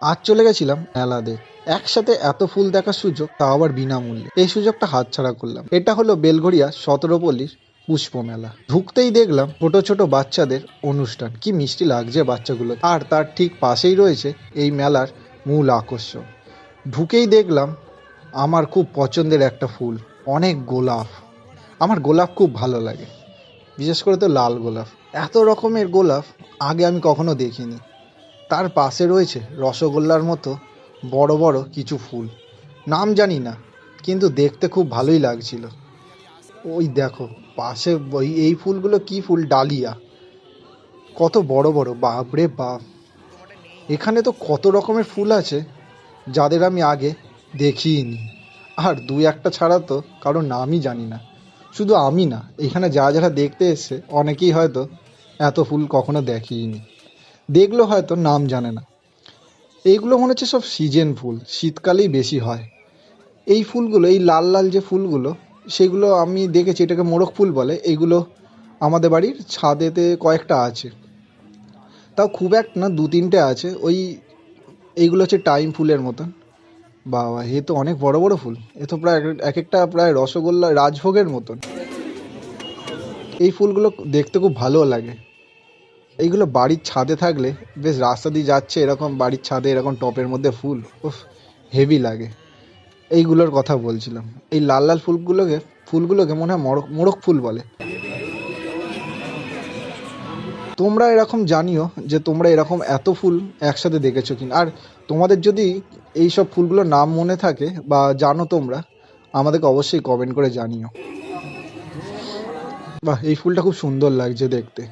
আজ চলে গেছিলাম মেলাতে। একসাথে এত ফুল দেখার সুযোগ, তাও আবার বিনামূল্যে। এই সুযোগটা হাতছাড়া করলাম। এটা হলো বেলঘড়িয়া সতেরোপল্লীর পুষ্প মেলা ঢুকতেই দেখলাম ছোট ছোট বাচ্চাদের অনুষ্ঠান। কি মিষ্টি লাগছে বাচ্চাগুলো। আর তার ঠিক পাশেই রয়েছে এই মেলার মূল আকর্ষণ। ঢুকেই দেখলাম আমার খুব পছন্দের একটা ফুল, অনেক গোলাপ। আমার গোলাপ খুব ভালো লাগে। বিশেষ করে তো লাল গোলাপ। এত রকমের গোলাপ আগে আমি কখনো দেখিনি। তার পাশে রয়েছে রসগোল্লার মতো বড় বড় কিছু ফুল। নাম জানি না, কিন্তু দেখতে খুব ভালোই লাগছিল। ওই দেখো, পাশে ওই, এই ফুলগুলো কি ফুল? ডালিয়া। কত বড় বড়, বাপরে বাপ। এখানে তো কত রকমের ফুল আছে, যাদের আমি আগে দেখিনি। আর দুই একটা ছাড়া তো কারোর নামই জানি না। শুধু আমি না, এখানে যারা যারা দেখতে এসছে, অনেকেই হয়তো এত ফুল কখনো দেখিনি। দেখল হয়তো নাম জানে না। এইগুলো মনে হচ্ছে সব সিজন ফুল, শীতকালেই বেশি হয়। এই ফুলগুলো, এই লাল লাল যে ফুলগুলো, সেগুলো আমি দেখেছি, এটাকে মোরগ ফুল বলে। এইগুলো আমাদের বাড়ির ছাদেতে কয়েকটা আছে। তাও খুব একটা না, দু তিনটে আছে। ওই, এইগুলো হচ্ছে টাইম ফুলের মতন। বাবা, এ তো অনেক বড় বড় ফুল। এ তো প্রায় এক- এক একটা প্রায় রসগোল্লা, রাজভোগের মতন। এই ফুলগুলো দেখতে খুব ভালো লাগে। এইগুলো বাড়ির ছাদে থাকলে বেশ রাস্তা দিয়ে যাচ্ছে, এরকম বাড়ির ছাদে, এরকম টপের মধ্যে ফুল, উফ হেভি লাগে। এইগুলোর কথা বলছিলাম। এই লাল লাল ফুলগুলোকে ফুলগুলোকে মনে হয় মোরগ মোরগ ফুল বলে। তোমরা এরকম জানিও যে তোমরা এরকম এত ফুল একসাথে দেখেছ কিনা। আর তোমাদের যদি এই সব ফুলগুলোর নাম মনে থাকে বা জানো তোমরা, আমাদেরকে অবশ্যই কমেন্ট করে জানিও। বাহ, এই ফুলটা খুব সুন্দর লাগছে দেখতে।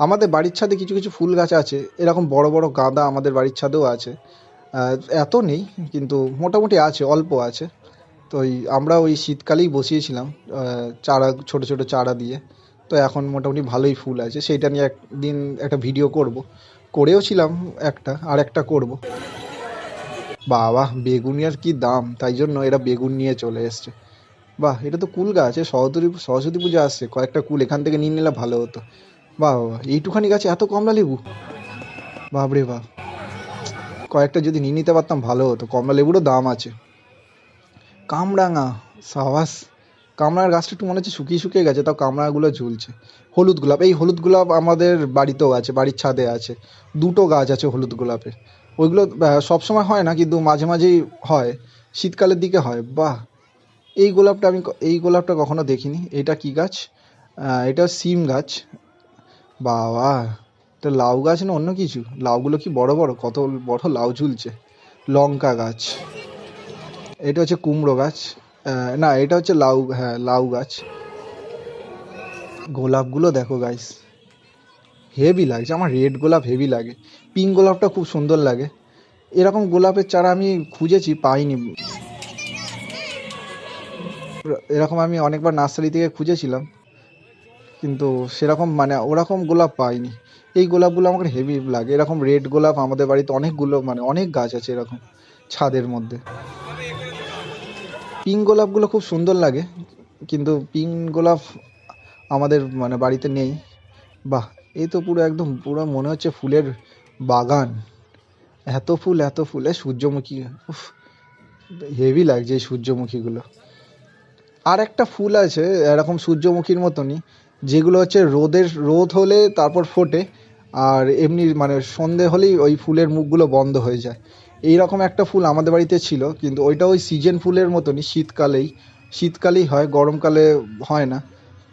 আমাদের বাড়ির ছাদে কিছু কিছু ফুল গাছ আছে, এরকম বড় বড় গাঁদা আমাদের বাড়ির ছাদেও আছে। এত নেই, কিন্তু মোটামুটি আছে, অল্প আছে। তো ওই আমরা ওই শীতকালেই বসিয়েছিলাম চারা, ছোট ছোট চারা দিয়ে। তো এখন মোটামুটি ভালোই ফুল আছে, সেইটা নিয়ে একদিন একটা ভিডিও করব। করেও ছিলাম একটা, আর একটা করব। বাবা, বেগুনি আর কি দাম, তাই জন্য এরা বেগুন নিয়ে চলে এসছে। বাহ, এটা তো কুল গাছ সরস্বতী সরস্বতী পুজো আসছে, কয়েকটা কুল এখান থেকে নিয়ে নিলে ভালো হতো। বাহ এইটুখানি গাছে এত কমলা লেবু? বাপরে বাপ। কয়েকটা যদি নিয়ে নিতে পারতাম ভালো হতো। কমলা লেবুরও দাম আছে। কামরাঙা, সাবাস। কামরাঙার গাছটা একটু মনে হচ্ছে শুকিয়ে শুকিয়ে গেছে, তাও কামরাঙাগুলো ঝুলছে। হলুদ গোলাপ, এই হলুদ গোলাপ আমাদের বাড়িতেও আছে, বাড়ির ছাদে আছে। দুটো গাছ আছে হলুদ গোলাপের। ওইগুলো সবসময় হয় না, কিন্তু মাঝে মাঝেই হয়। শীতকালের দিকে হয়। বাহ। এই গোলাপটা আমি এই গোলাপটা কখনো দেখিনি। এটা কি গাছ? এটা সিম গাছ। বাবা এটা লাউ গাছ না অন্য কিছু? লাউগুলো কি বড় বড়? কত বড় লাউ ঝুলছে? লঙ্কা গাছ। এটা হচ্ছে কুমড়ো গাছ। না, এটা হচ্ছে লাউ হ্যাঁ লাউ গাছ। গোলাপগুলো দেখো গাইস হেভি লাগছে। আমার রেড গোলাপ হেভি লাগে। পিঙ্ক গোলাপটা খুব সুন্দর লাগে। এরকম গোলাপের চারা আমি খুঁজেছি, পাইনি। এরকম আমি অনেকবার নার্সারি থেকে খুঁজেছিলাম। কিন্তু সেরকম মানে ওরকম গোলাপ পাইনি। এই গোলাপগুলো আমাকে হেভি লাগে। এরকম রেড গোলাপ আমাদের বাড়িতে অনেকগুলো মানে অনেক গাছ আছে এরকম ছাদের মধ্যে। পিঙ্ক গোলাপগুলো খুব সুন্দর লাগে, কিন্তু পিঙ্ক গোলাপ আমাদের মানে বাড়িতে নেই। বাহ, এই তো পুরো একদম পুরো মনে হচ্ছে ফুলের বাগান। এত ফুল এত ফুল সূর্যমুখী, উফ হেভি লাগছে এই সূর্যমুখীগুলো। আর একটা ফুল আছে, এরকম সূর্যমুখীর মতনই যেগুলো হচ্ছে রোদের, রোদ হলে তারপর ফোটে, আর এমনি মানে সন্ধে হলেই ওই ফুলের মুখগুলো বন্ধ হয়ে যায়। এই রকম একটা ফুল আমাদের বাড়িতে ছিল, কিন্তু ওইটা ওই সিজন ফুলের মতনই, শীতকালেই শীতকালেই হয়, গরমকালে হয় না।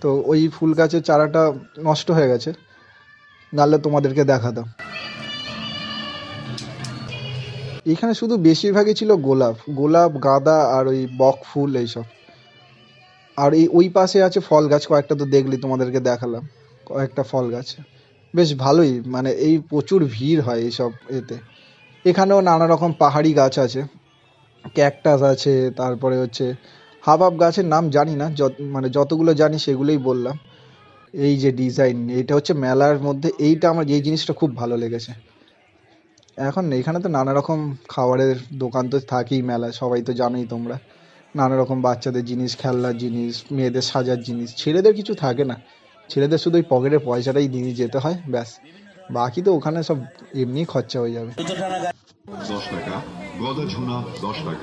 তো ওই ফুল গাছের চারাটা নষ্ট হয়ে গেছে, নাহলে তোমাদেরকে দেখাতাম। এখানে শুধু বেশিরভাগই ছিল গোলাপ গোলাপ, গাঁদা আর ওই বক ফুল এইসব। আর এই ওই পাশে আছে ফল গাছ, কয়েকটা তো দেখলি, তোমাদেরকে দেখালাম। কয়েকটা ফল গাছ। বেশ ভালোই মানে এই প্রচুর ভিড় হয় এইসব এতে। এখানেও নানা রকম পাহাড়ি গাছ আছে। ক্যাকটাস আছে, তারপরে হচ্ছে হাবাব গাছের নাম জানি না, যত মানে যতগুলো জানি সেগুলোই বললাম। এই যে ডিজাইন, এইটা হচ্ছে মেলার মধ্যে, এইটা আমার, এই জিনিসটা খুব ভালো লেগেছে। এখন এখানে তো নানা রকম খাবারের দোকান তো থাকেই মেলায়, সবাই তো জানোই তোমরা। নানা রকম বাচ্চাদের জিনিস, খেলনার জিনিস, মেয়েদের সাজার জিনিস, ছেলেদের কিছু থাকে না। ছেলেদের শুধু ওই পকেটের পয়সাটাই দিয়ে যেতে হয়, ব্যাস। বাকি তো ওখানে সব এমনি খরচা হয়ে যাবে। দশ টাকা, গদা ঝুনা দশ টাকা।